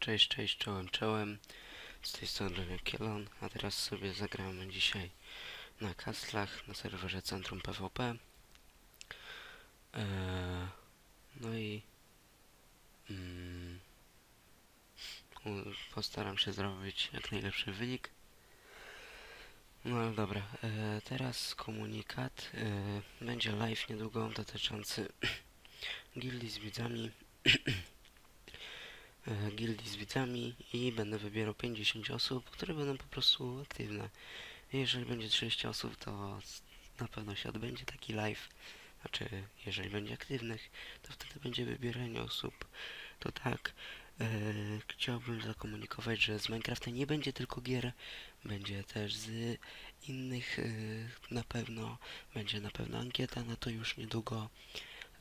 Cześć, cześć, czołem, czołem. Z tej strony Kielon, a teraz sobie zagramy dzisiaj na Kastlach, na serwerze Centrum PvP. Eee, no i mm, postaram się zrobić jak najlepszy wynik. No ale dobra, eee, teraz komunikat. Eee, będzie live niedługo dotyczący gildii z widzami. e, gildii z widzami i będę wybierał 50 osób, które będą po prostu aktywne. Jeżeli będzie 30 osób, to na pewno się odbędzie taki live. Znaczy, jeżeli będzie aktywnych, to wtedy będzie wybieranie osób. To tak, e, chciałbym zakomunikować, że z Minecrafta nie będzie tylko gier, będzie też z innych, e, na pewno, będzie na pewno ankieta, na to już niedługo,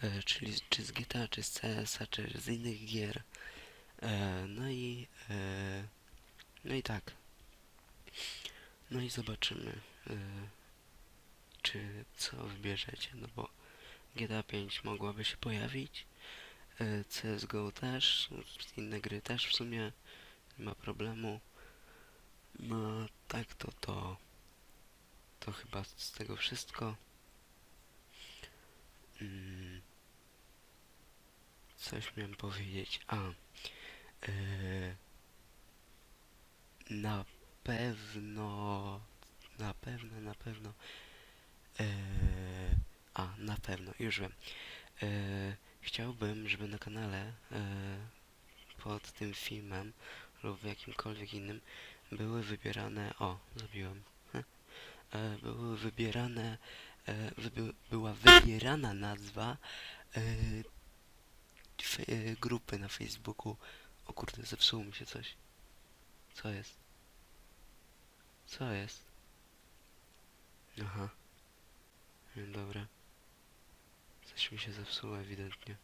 e, czyli czy z GTA, czy z CS-a, czy z innych gier. E, no i e, no i tak. No i zobaczymy, e, czy co wybierzecie, no bo GTA 5 mogłaby się pojawić, CSGO też, inne gry też w sumie, nie ma problemu. No tak to to to chyba z tego wszystko. Mm, coś miałem powiedzieć. A. Yy, na pewno, na pewno, na pewno. Yy, a, na pewno, już wiem. Yy, chciałbym, żeby na kanale pod tym filmem lub jakimkolwiek innym były wybierane. O. E, były wybierane. E, była wybierana nazwa e, e, grupy na Facebooku. O kurde, zepsuło mi się coś. Co jest? Co jest? Aha. Dobra. Coś mi się zepsuło ewidentnie.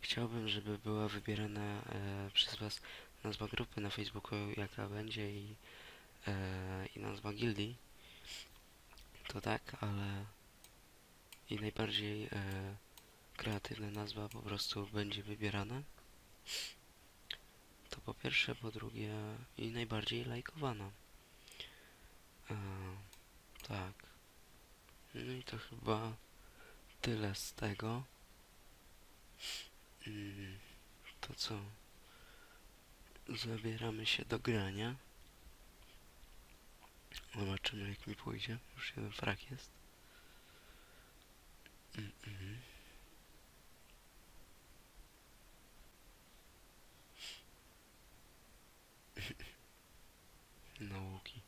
Chciałbym, żeby była wybierana e, przez Was nazwa grupy na Facebooku, jaka będzie i, e, i nazwa gildii. To tak, ale i najbardziej e, kreatywna nazwa po prostu będzie wybierana. To po pierwsze, po drugie i najbardziej lajkowana. E, tak. No i to chyba tyle z tego. Mm, to co? Zabieramy się do grania. Zobaczymy jak mi pójdzie. Już jeden frak jest. Mm, mm. Nauki.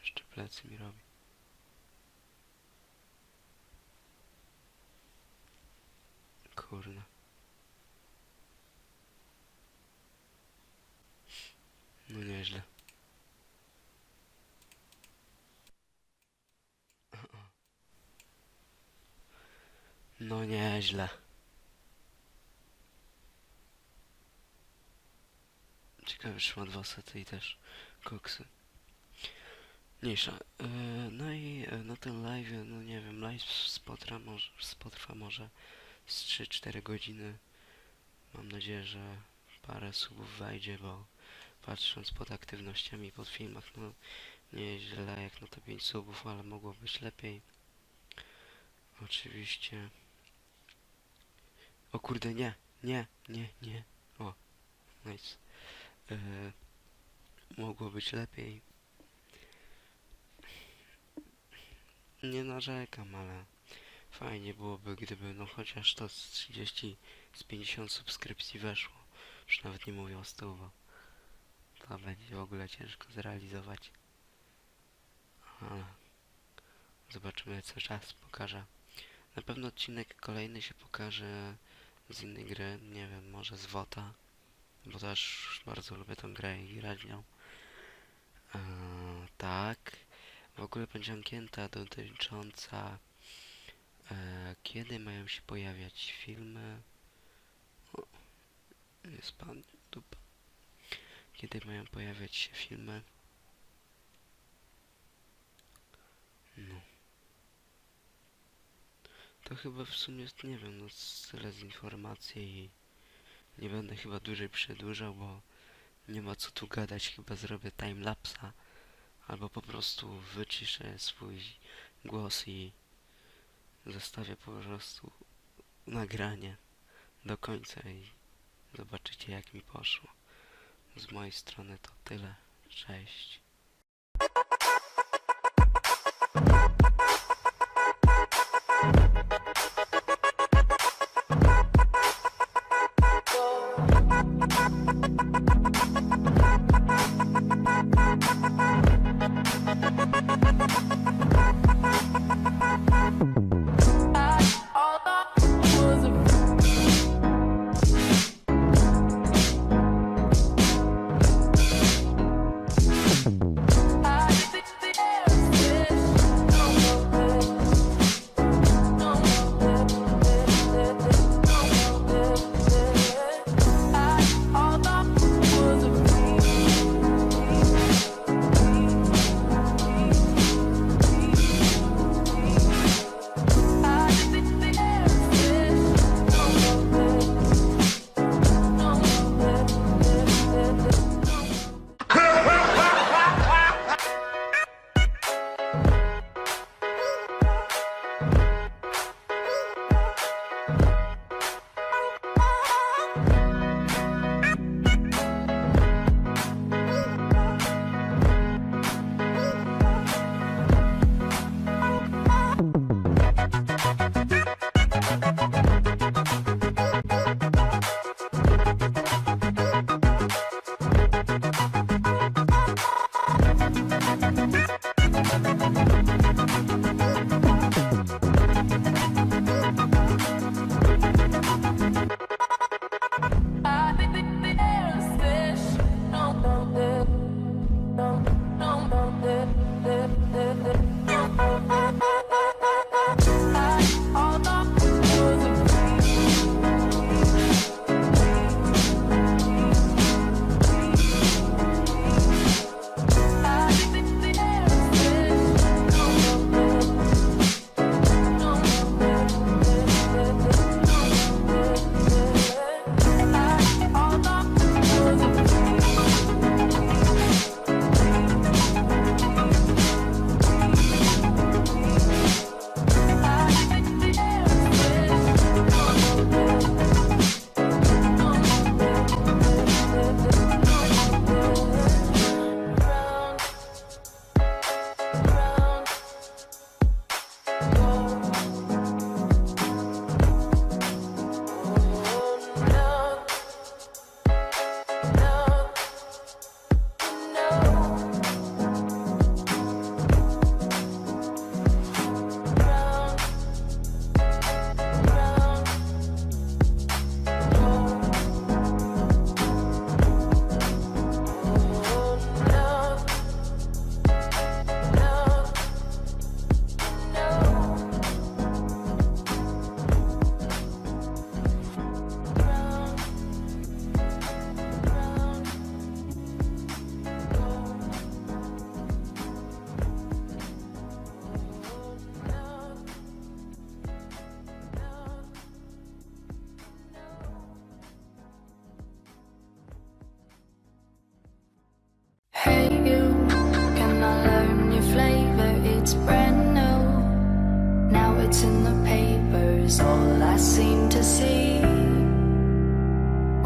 Jeszcze plecy mi robi. Kurna. No nieźle. No nieźle. Ciekawe, czy ma dwa sety i też koksy. Mniejsza. E, no i e, na tym live, no nie wiem, live spotra może, spotrwa może z 3-4 godziny. Mam nadzieję, że parę subów wejdzie, bo patrząc pod aktywnościami pod filmach, no nieźle jak na to 5 subów, ale mogło być lepiej. Oczywiście. O kurde, nie, nie, nie, nie. O, nice. E, mogło być lepiej. Nie narzekam, ale fajnie byłoby, gdyby no chociaż to z 30, z 50 subskrypcji weszło. Już nawet nie mówię o 100, bo to będzie w ogóle ciężko zrealizować. Ale zobaczymy co czas pokaże. Na pewno odcinek kolejny się pokaże z innej gry, nie wiem, może z WOTA, bo też bardzo lubię tą grę i grać w nią. Eee, tak. W ogóle będzie ankieta dotycząca e, kiedy mają się pojawiać filmy. O, nie spadnie dupa. Kiedy mają pojawiać się filmy. No. To chyba w sumie, nie wiem, no tyle z informacji i nie będę chyba dłużej przedłużał, bo Nie ma co tu gadać, chyba zrobię timelapsa. Albo po prostu wyciszę swój głos i zostawię po prostu nagranie do końca i zobaczycie jak mi poszło. Z mojej strony to tyle. Cześć.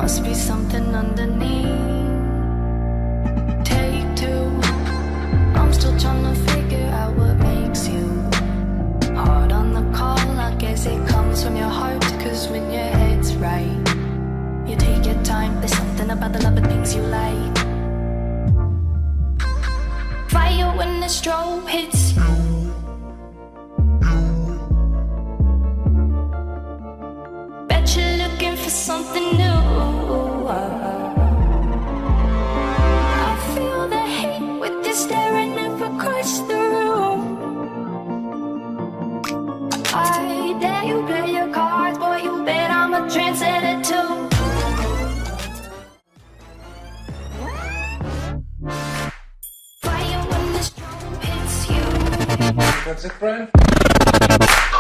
Must be something underneath. Take two. I'm still trying to figure out what makes you hard on the call. I guess it comes from your heart, cause when your head's right, you take your time. There's something about the love of things you like. Fire when the strobe hits. Metroid Prime.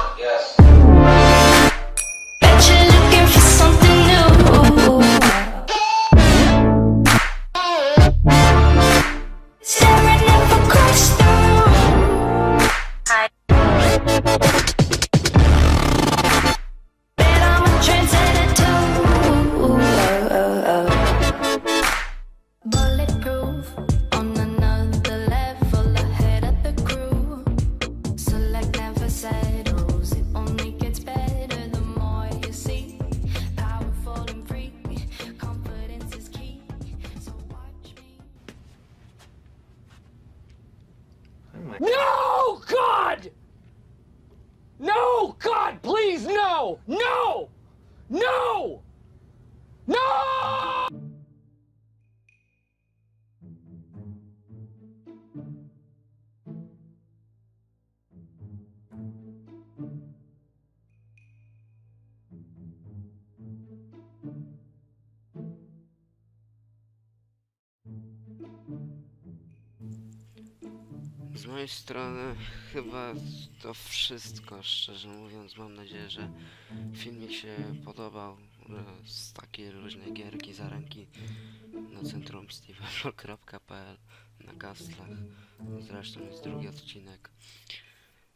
Oh no, God! No, God, please, no! No! No! No! Mojej strony chyba to wszystko, szczerze mówiąc. Mam nadzieję, że filmik się podobał. Z takiej luźnej gierki za ręki na centrum stevenrock.pl na gastlach. Zresztą jest drugi odcinek.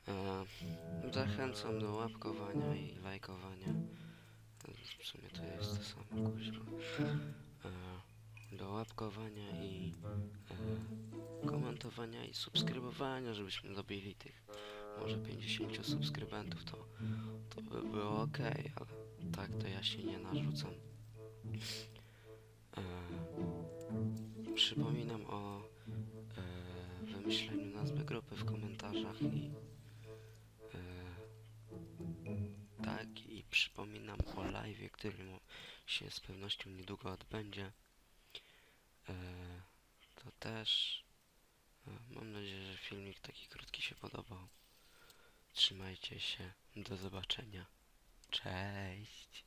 E, zachęcam do łapkowania i lajkowania. W sumie to jest to samo, kuźwa. Do łapkowania i e, komentowania i subskrybowania, żebyśmy dobili tych może 50 subskrybentów, to, to by było ok, ale tak to ja się nie narzucam. E, przypominam o e, wymyśleniu nazwy grupy w komentarzach i e, tak i przypominam o live, który się z pewnością niedługo odbędzie. E, to też e, mam nadzieję, że filmik taki krótki się podobał. Trzymajcie się. Do zobaczenia. Cześć.